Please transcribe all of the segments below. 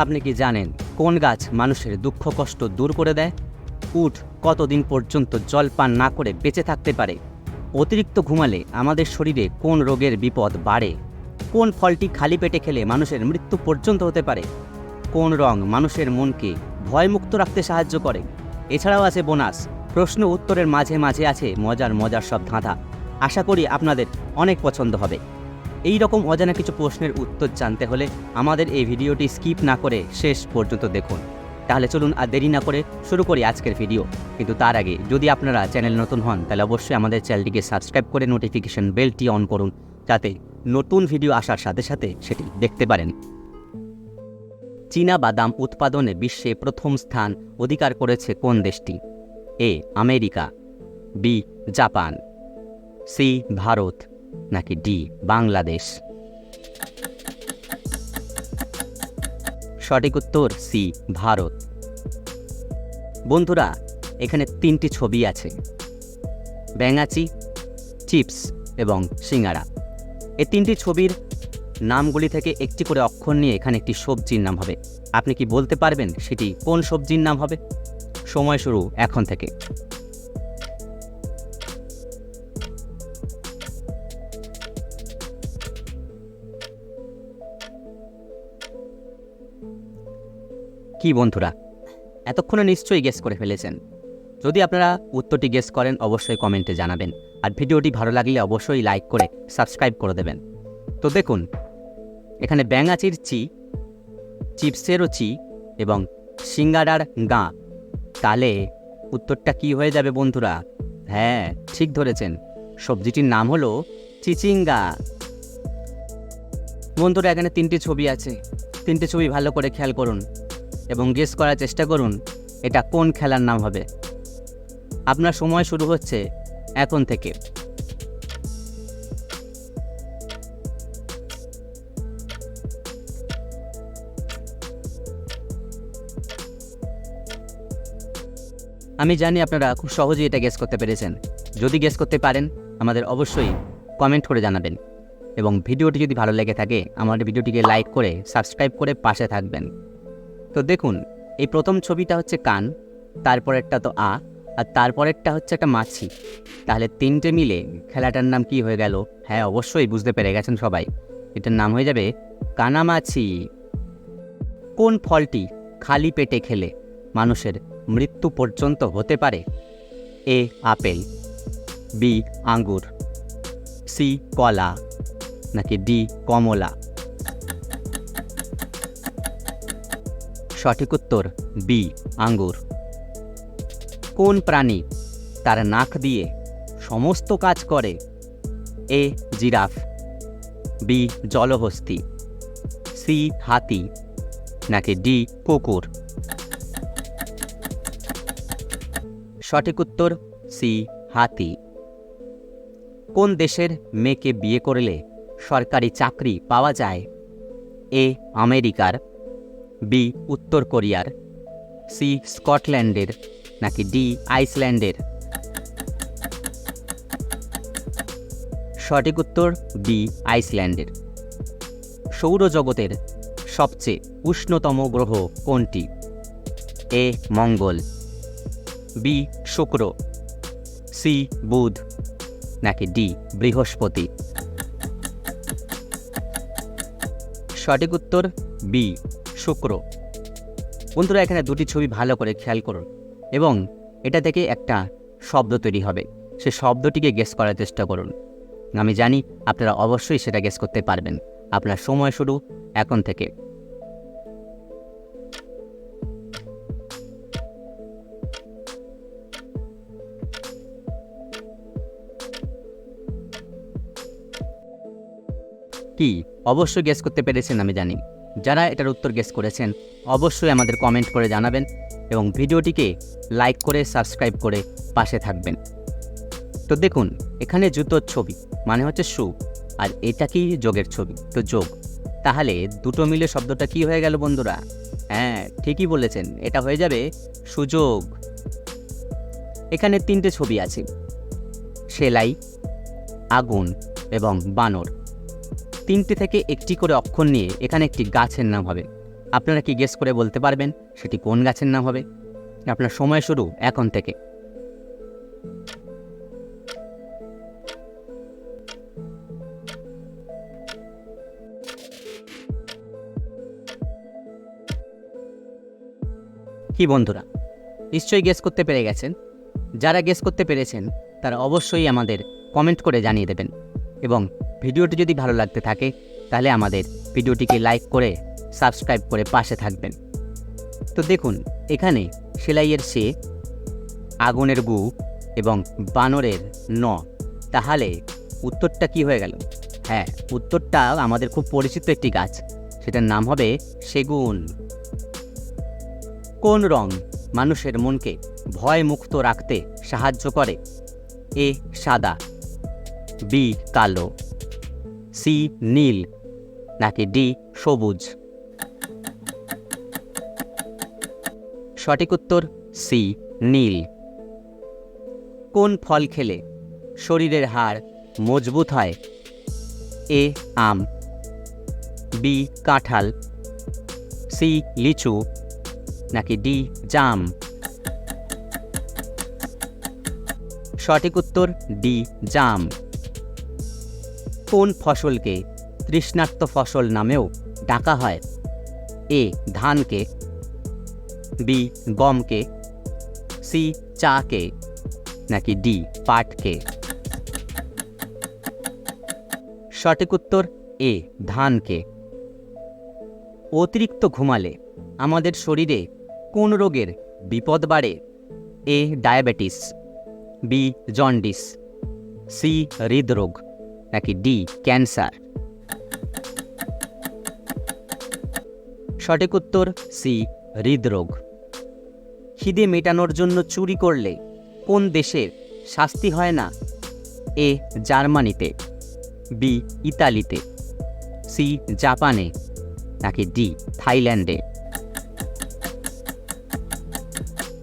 আপনি কি জানেন কোন গাছ মানুষের দুঃখ, কষ্ট দূর করে দেয়? উট কতদিন পর্যন্ত জল পান না করে বেঁচে থাকতে পারে? অতিরিক্ত ঘুমালে আমাদের শরীরে কোন রোগের বিপদ বাড়ে? কোন ফলটি খালি পেটে খেলে মানুষের মৃত্যু পর্যন্ত হতে পারে? কোন রং মানুষের মনকে ভয়মুক্ত রাখতে সাহায্য করে? এছাড়াও আছে বোনাস। প্রশ্ন উত্তরের মাঝে মাঝে আছে মজার মজার সব ধাঁধা। আশা করি আপনাদের অনেক পছন্দ হবে। এই রকম অজানা কিছু প্রশ্নের উত্তর জানতে হলে আমাদের এই ভিডিওটি স্কিপ না করে শেষ পর্যন্ত দেখুন। তাহলে চলুন আর দেরি না করে শুরু করি আজকের ভিডিও। কিন্তু তার আগে যদি আপনারা চ্যানেল নতুন হন, তাহলে অবশ্যই আমাদের চ্যানেলটিকে সাবস্ক্রাইব করে নোটিফিকেশন বেলটি অন করুন, যাতে নতুন ভিডিও আসার সাথে সাথে সেটি দেখতে পারেন। চীনা বাদাম উৎপাদনে বিশ্বে প্রথম স্থান অধিকার করেছে কোন দেশটি? A, America, B, Japan, C, Bharat. নাকি ডি, বাংলাদেশ? সঠিক উত্তর সি, ভারত। বন্ধুরা, এখানে তিনটি ছবি আছে। ব্যাঙাচি, চিপস এবং সিঙ্গারা। এই তিনটি ছবির নামগুলি থেকে একটি করে অক্ষর নিয়ে এখানে একটি সবজির নাম হবে। আপনি কি বলতে পারবেন সেটি কোন সবজির নাম হবে? সময় শুরু এখন থেকে। কি বন্ধুরা? এতক্ষণে নিশ্চয়ই গেস করে ফেলেছেন। যদি আপনারা উত্তরটি গেস করেন, অবশ্যই কমেন্টে জানাবেন। আর ভিডিওটি ভালো লাগলে অবশ্যই লাইক করে সাবস্ক্রাইব করে দেবেন। তো দেখুন, এখানে ব্যাঙাচির চি, চিপসেরও চি এবং সিঙ্গারার গা। তালে উত্তরটা কি হয়ে যাবে বন্ধুরা? হ্যাঁ ঠিক ধরেছেন। সবজিটির নাম হলো চিচিঙ্গা। বন্ধুরা, এখানে তিনটি ছবি আছে। তিনটে ছবি ভালো করে খেয়াল করুন। এবং গেস করার চেষ্টা করুন, এটা কোন খেলার নাম হবে। আপনার সময় শুরু হচ্ছে এখন থেকে। আমি জানি আপনারা খুব সহজেই এটা গেস করতে পেরেছেন। যদি গেস করতে পারেন, আমাদের অবশ্যই কমেন্ট করে জানাবেন। এবং ভিডিওটি যদি ভালো লেগে থাকে আমাদের ভিডিওটিকে লাইক করে সাবস্ক্রাইব করে পাশে থাকবেন। তো দেখুন, এই প্রথম ছবিটা হচ্ছে কান, তারপরেরটা তো আ, আর তারপরেরটা হচ্ছে একটা মাছি। তাহলে তিনটে মিলে খেলাটার নাম কি হয়ে গেল? হ্যাঁ অবশ্যই বুঝতে পেরে গেছেন সবাই। এটার নাম হয়ে যাবে কানামাছি। কোন ফলটি খালি পেটে খেলে মানুষের মৃত্যু পর্যন্ত হতে পারে? এ, আপেল, বি, আঙ্গুর, সি, কলা, নাকি ডি, কমলা? সঠিক উত্তর, বি, আঙ্গুর। কোন প্রাণী তার নাক দিয়ে সমস্ত কাজ করে? A, giraffe. বি, জলহস্তি। সি, হাতি। নাকি ডি, কুকুর। সঠিক উত্তর, সি, হাতি। কোন দেশের মেয়েকে বিয়ে করলে সরকারি চাকরি পাওয়া যায়? এ, আমেরিকার। বি, উত্তর কোরিয়ার। সি, স্কটল্যান্ডের, নাকি ডি, আইসল্যান্ডের। সঠিক উত্তর বি, আইসল্যান্ডের। সৌরজগতের সবচেয়ে উষ্ণতম গ্রহ কোনটি? এ, মঙ্গল। বি, শুক্র। সি, বুধ। নাকি ডি, বৃহস্পতি। সঠিক উত্তর বি শুক্র। বন্ধুরা, এখানে দুটি ছবি ভালো করে খেয়াল করুন এবং এটা থেকে একটা শব্দ তৈরি হবে। সে শব্দটিকে গেস করার চেষ্টা করুন। আমি জানি আপনারা অবশ্যই সেটা গেস করতে পারবেন। আপনার সময় শুরু এখন থেকে। কি অবশ্যই গেস করতে পেরেছেন আমি জানি। যারা এটার উত্তর গেস করেছেন, অবশ্যই আমাদের কমেন্ট করে জানাবেন এবং ভিডিওটিকে লাইক করে সাবস্ক্রাইব করে পাশে থাকবেন। তো দেখুন, এখানে জুতোর ছবি মানে হচ্ছে শু আর এটা কি যোগের ছবি? তো যোগ। তাহলে দুটো মিলে শব্দটা কি হয়ে গেল বন্ধুরা? হ্যাঁ ঠিকই বলেছেন, এটা হয়ে যাবে সুযোগ। এখানে তিনটে ছবি আছে, সেলাই, আগুন এবং বানর। তিনটে থেকে একটি করে অক্ষর নিয়ে এখানে একটি গাছের নাম হবে। আপনারা কি গেস করে বলতে পারবেন সেটি কোন গাছের নাম হবে? আপনার সময় শুরু এখন থেকে। কি বন্ধুরা, নিশ্চয়ই গেস করতে পেরে গেছেন? যারা গেস করতে পেরেছেন, তারা অবশ্যই আমাদের কমেন্ট করে জানিয়ে দেবেন এবং ভিডিওটি যদি ভালো লাগতে থাকে, তাহলে আমাদের ভিডিওটিকে লাইক করে, সাবস্ক্রাইব করে পাশে থাকবেন। তো দেখুন, এখানে সেলাইয়ের সে, আগুনের গু এবং বানরের ন। তাহলে উত্তরটা কি হয়ে গেল? হ্যাঁ উত্তরটা আমাদের খুব পরিচিত একটি গাছ। সেটার নাম হবে সেগুন। কোন রং মানুষের মনকে ভয় মুক্ত রাখতে সাহায্য করে? এ সাদা, বি কালো সি নীল, নাকি ডি সবুজ? সঠিক উত্তর সি নীল। কোন ফল খেলে শরীরের হাড় মজবুত হয়? এ আম, বি কাঁঠাল, সি লিচু, নাকি ডি জাম? সঠিক উত্তর ডি জাম। কোন ফসলকে তৃষ্ণার্ত ফসল নামেও ডাকা হয়? এ, ধানকে, বি, গমকে, সি, চাকে, নাকি ডি, পাটকে? সঠিক উত্তর, এ, ধানকে। অতিরিক্ত ঘুমালে আমাদের শরীরে কোন রোগের বিপদ বাড়ে? A, diabetes, B, jaundice, C, হৃদরোগ। নাকি ডি, ক্যান্সার? সঠিক উত্তর, সি, হৃদরোগ। খিদে মেটানোর জন্য চুরি করলে কোন দেশের শাস্তি হয় না? এ, জার্মানিতে, বি, ইতালিতে, সি, জাপানে, নাকি ডি, থাইল্যান্ডে?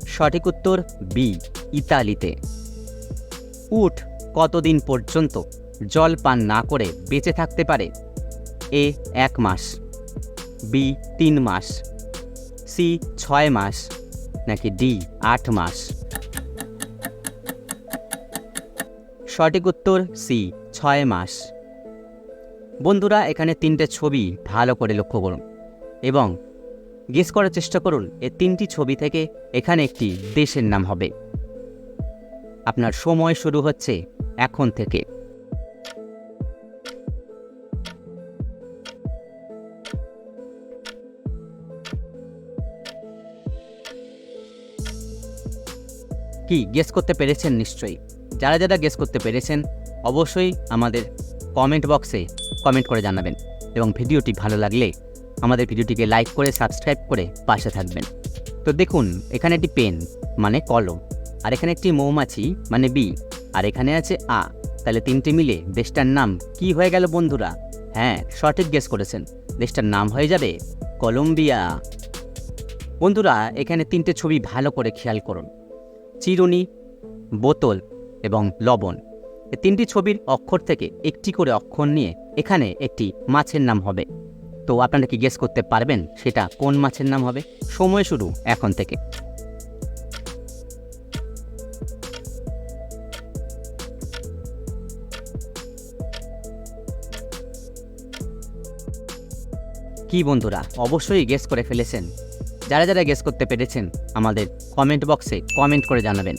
সঠিক উত্তর, বি, ইতালিতে। উঠ কতদিন পর্যন্ত জল পান না করে বেঁচে থাকতে পারে। এ, এক মাস। বি, তিন মাস। সি, ছয় মাস। নাকি ডি, আট মাস। সঠিক উত্তর সি, ছয় মাস। বন্ধুরা, এখানে তিনটে ছবি ভালো করে লক্ষ্য করুন এবং গেস করার চেষ্টা করুন, এ তিনটি ছবি থেকে এখানে একটি দেশের নাম হবে। আপনার সময় শুরু হচ্ছে এখন থেকে। কি গেস করতে পেরেছেন নিশ্চয়ই। যারা যারা গেস করতে পেরেছেন, অবশ্যই আমাদের কমেন্ট বক্সে কমেন্ট করে জানাবেন এবং ভিডিওটি ভালো লাগলে আমাদের ভিডিওটিকে লাইক করে সাবস্ক্রাইব করে পাশে থাকবেন। তো দেখুন, এখানে একটি পেন মানে কলম, আর এখানে একটি মৌমাছি মানে বি, আর এখানে আছে আ। তাহলে তিনটে মিলে দেশটার নাম কি হয়ে গেল বন্ধুরা? হ্যাঁ সঠিক গেস করেছেন। দেশটার নাম হয়ে যাবে কলম্বিয়া। বন্ধুরা, এখানে তিনটে ছবি ভালো করে খেয়াল করুন। চিরুনি, বোতল এবং লবণ। তিনটি ছবির অক্ষর থেকে একটি করে অক্ষর নিয়ে এখানে একটি মাছের নাম হবে। তো আপনারা কি গেস করতে পারবেন সেটা কোন মাছের নাম হবে? সময় শুরু এখন থেকে। কি বন্ধুরা, অবশ্যই গেস করে ফেলেছেন। যারা যারা গেস করতে পেরেছেন, আমাদের কমেন্ট বক্সে কমেন্ট করে জানাবেন।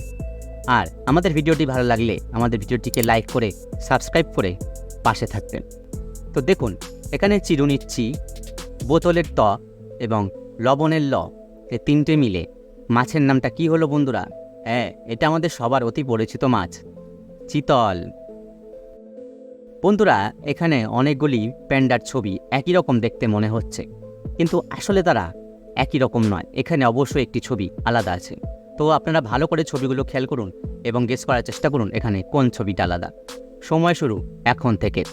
আর আমাদের ভিডিওটি ভালো লাগলে আমাদের ভিডিওটিকে লাইক করে সাবস্ক্রাইব করে পাশে থাকবেন। তো দেখুন, এখানে চিরুনির চি বোতলের ত এবং লবণের ল, এ তিনটে মিলে। মাছের নামটা কি হলো বন্ধুরা? হ্যাঁ এটা আমাদের সবার অতি পরিচিত মাছ, চিতল। বন্ধুরা, এখানে অনেকগুলি প্যান্ডার ছবি একই রকম দেখতে মনে হচ্ছে। কিন্তু আসলে তারা একই রকম নয়। এখানে অবশ্যই একটি ছবি আলাদা আছে। তো আপনারা ভালো করে ছবিগুলো খেয়াল করুন এবং গেস করার চেষ্টা করুন এখানে কোন ছবিটা আলাদা। সময় শুরু এখন থেকে।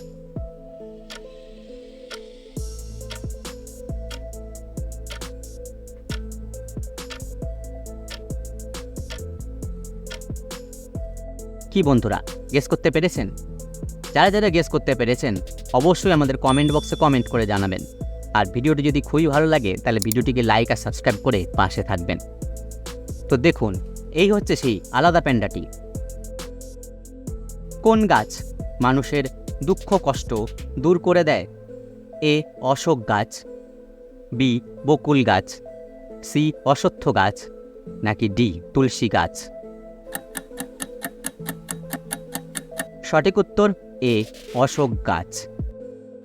কি বন্ধুরা গেস করতে পেরেছেন? যারা যারা গেস করতে পেরেছেন, অবশ্যই আমাদের কমেন্ট বক্সে কমেন্ট করে জানাবেন। আর ভিডিওটি যদি খুবই ভালো লাগে, তাহলে ভিডিওটিকে লাইক আর সাবস্ক্রাইব করে পাশে থাকবেন। তো দেখুন, এই হচ্ছে সেই আলাদা প্যান্ডাটি। কোন গাছ মানুষের দুঃখ, কষ্ট দূর করে দেয়? এ অশোক গাছ, বি বকুল গাছ, সি অশ্বত্থ গাছ, নাকি ডি তুলসী গাছ? সঠিক উত্তর, এ অশোক গাছ।